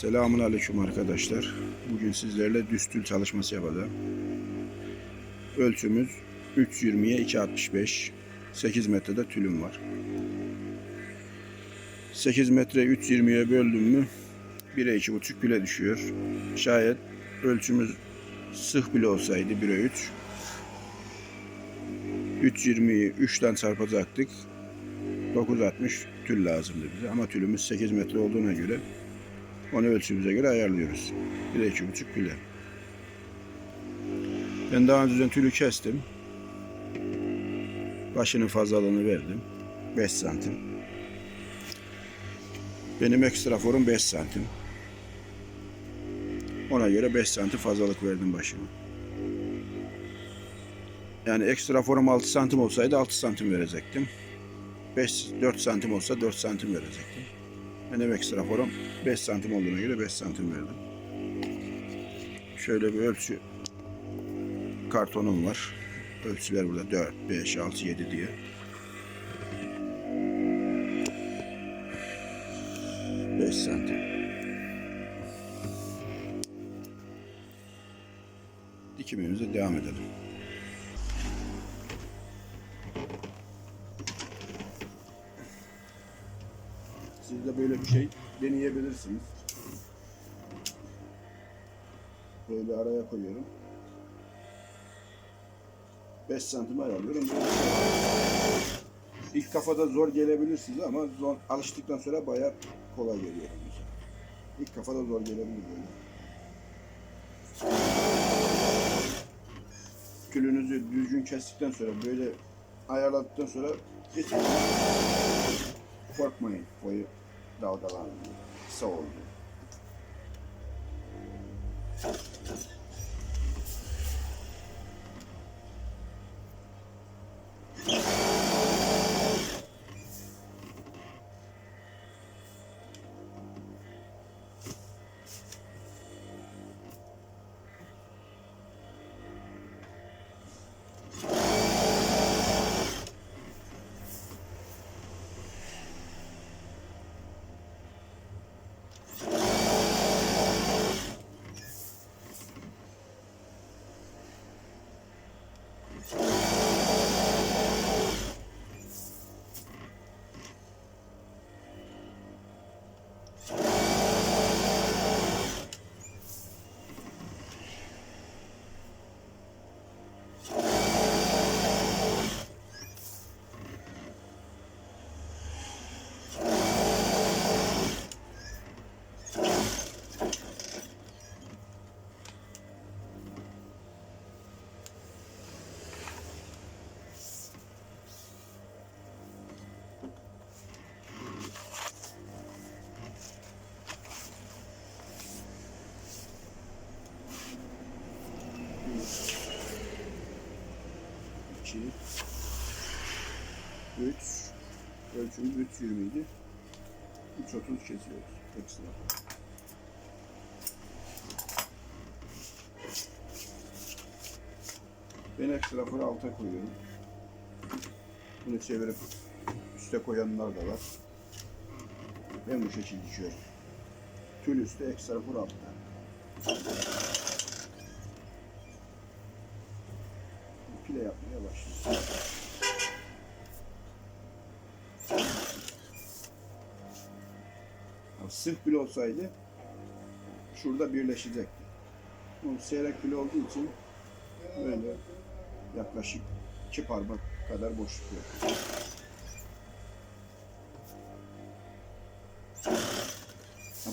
Selamun Aleyküm arkadaşlar. Bugün sizlerle düstül çalışması yapacağım. Ölçümüz 3.20'ye 2.65. 8 metrede tülüm var. 8 metre 3.20'ye böldüm mü 1'e 2.5 bile düşüyor. Şayet ölçümüz sıh bile olsaydı 1'e 3. 3.20'yi 3'ten çarpacaktık. 9.60 tül lazımdı bize ama tülümüz 8 metre olduğuna göre onu ölçümüze göre ayarlıyoruz. Bir de iki buçuk bile. Ben daha önceden tülü kestim. Başının fazlalığını verdim. 5 santim. Benim ekstra forum 5 santim. Ona göre 5 santim fazlalık verdim başıma. Yani ekstra forum 6 santim olsaydı 6 santim verecektim. 5, 4 santim olsa 4 santim verecektim. Benim ekstra forum 5 santim olduğuna göre 5 santim verdim. Şöyle bir ölçü kartonum var. Ölçüler burada 4, 5, 6, 7 diye. Beş santim. Dikimimize devam edelim. De böyle bir şey deneyebilirsiniz. Böyle araya koyuyorum. 5 santim ayarlıyorum. İlk kafada zor gelebilir size ama zor, alıştıktan sonra bayağı kolay geliyor. İlk kafada zor gelebilir böyle. Külünüzü düzgün kestikten sonra böyle ayarladıktan sonra geçin. Korkmayın boyu daw the land sold. 2 3 ölçümü 3 20 3.30 kesiyoruz hepsine. Ben ekstra fırı alta koyuyorum. Bunu çevirip üste koyanlar da var. Ben bu şekilde dikiyorum. Tül üstte ekstra fır altta. Sırf bile olsaydı şurada birleşecekti. Bu seyrek bile olduğu için böyle yaklaşık iki parmak kadar boşluk yok.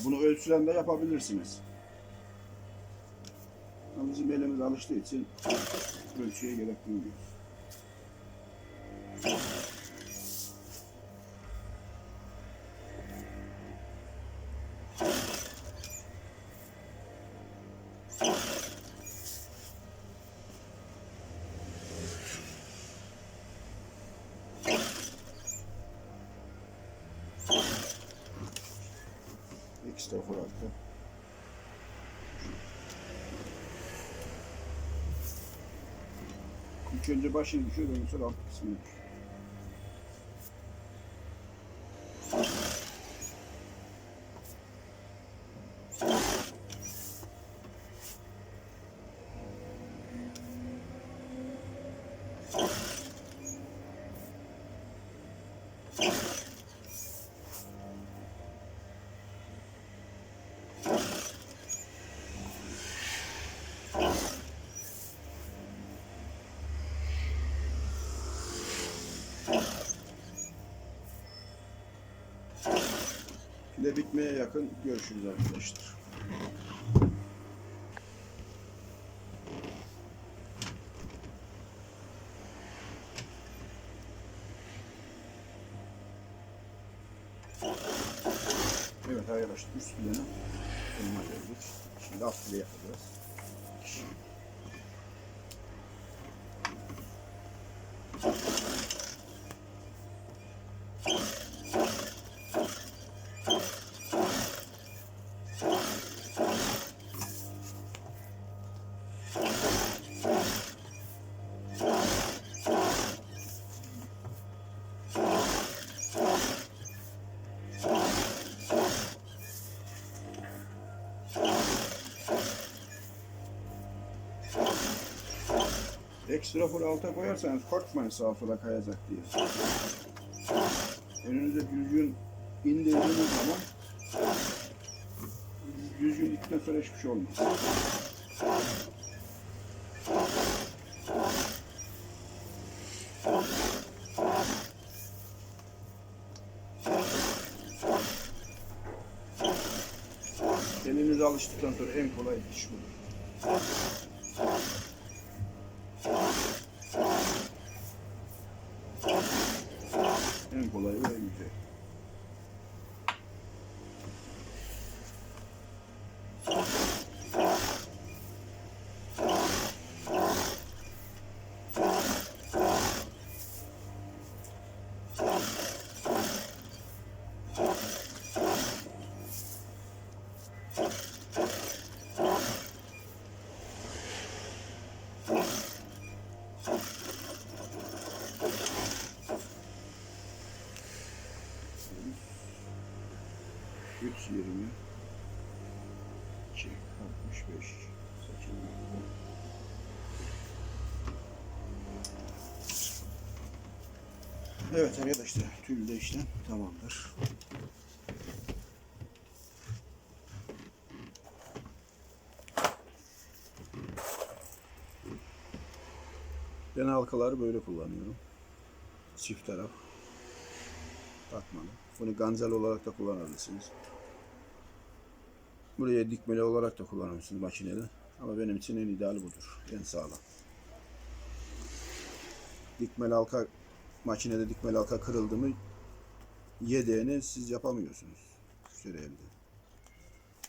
Bunu ölçülen de yapabilirsiniz. Ama bizim elimiz alıştığı için ölçüye gerek duymuyoruz. Fırlattı. İlk önce başını ondan sonra alt kısmını düşüyor. Pille bitmeye yakın görüşürüz arkadaşlar. Evet arkadaşlar üst pileni sonuna geldik. Şimdi alt pile yapacağız. Ekstra full alta koyarsanız korkmayın sağa sola kayacak diye. Önünüze düzgün indirdiğiniz zaman düzgün gittikten sonra hiçbir şey olmaz. Elinize alıştıktan sonra en kolay iş bu. Kolay ve. 62, 65, 80, Evet arkadaşlar tülde işlem tamamdır. Ben halkaları böyle kullanıyorum. Çift taraf katmanı. Bunu ganzel olarak da kullanabilirsiniz. Buraya dikmeli olarak da kullanabilirsiniz makinede. Ama benim için en ideali budur. En sağlam. Dikmeli halka makinede dikmeli halka kırıldı mı yedeğini siz yapamıyorsunuz. Müşteri elde.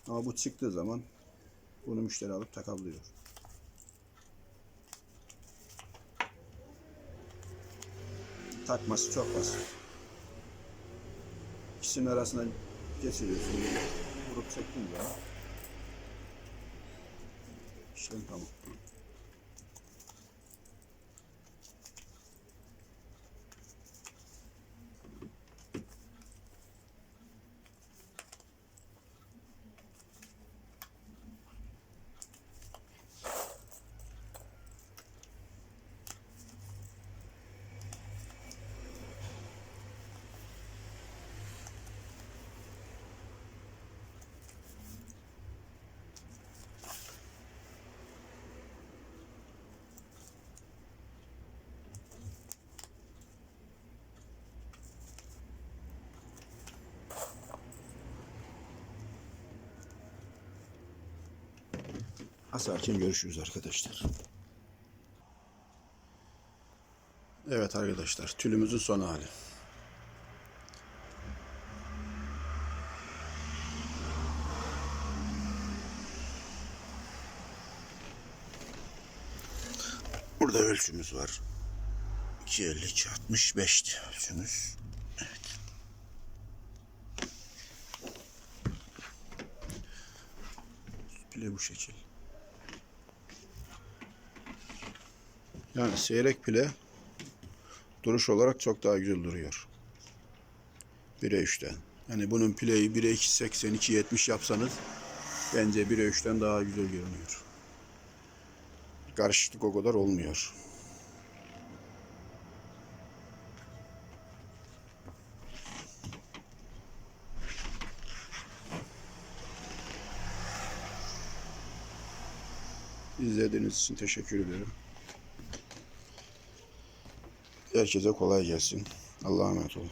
Ama bu çıktığı zaman bunu müşteri alıp takabiliyor. Takması çok basit. İkisinin arasından geçiriyorsun. go przekuje. Szedł Asarken görüşürüz arkadaşlar. Evet arkadaşlar tülümüzün son hali. Burada ölçümüz var. 252 65 ölçümüz. Evet. Pile bu şekil. Yani seyrek pile duruş olarak çok daha güzel duruyor. 1'e 3'ten. Yani bunun pileyi 1'e 2.80, 2.70 yapsanız bence 1'e 3'ten daha güzel görünüyor. Karışıklık o kadar olmuyor. İzlediğiniz için teşekkür ederim. Herkese kolay gelsin. Allah'a emanet olun.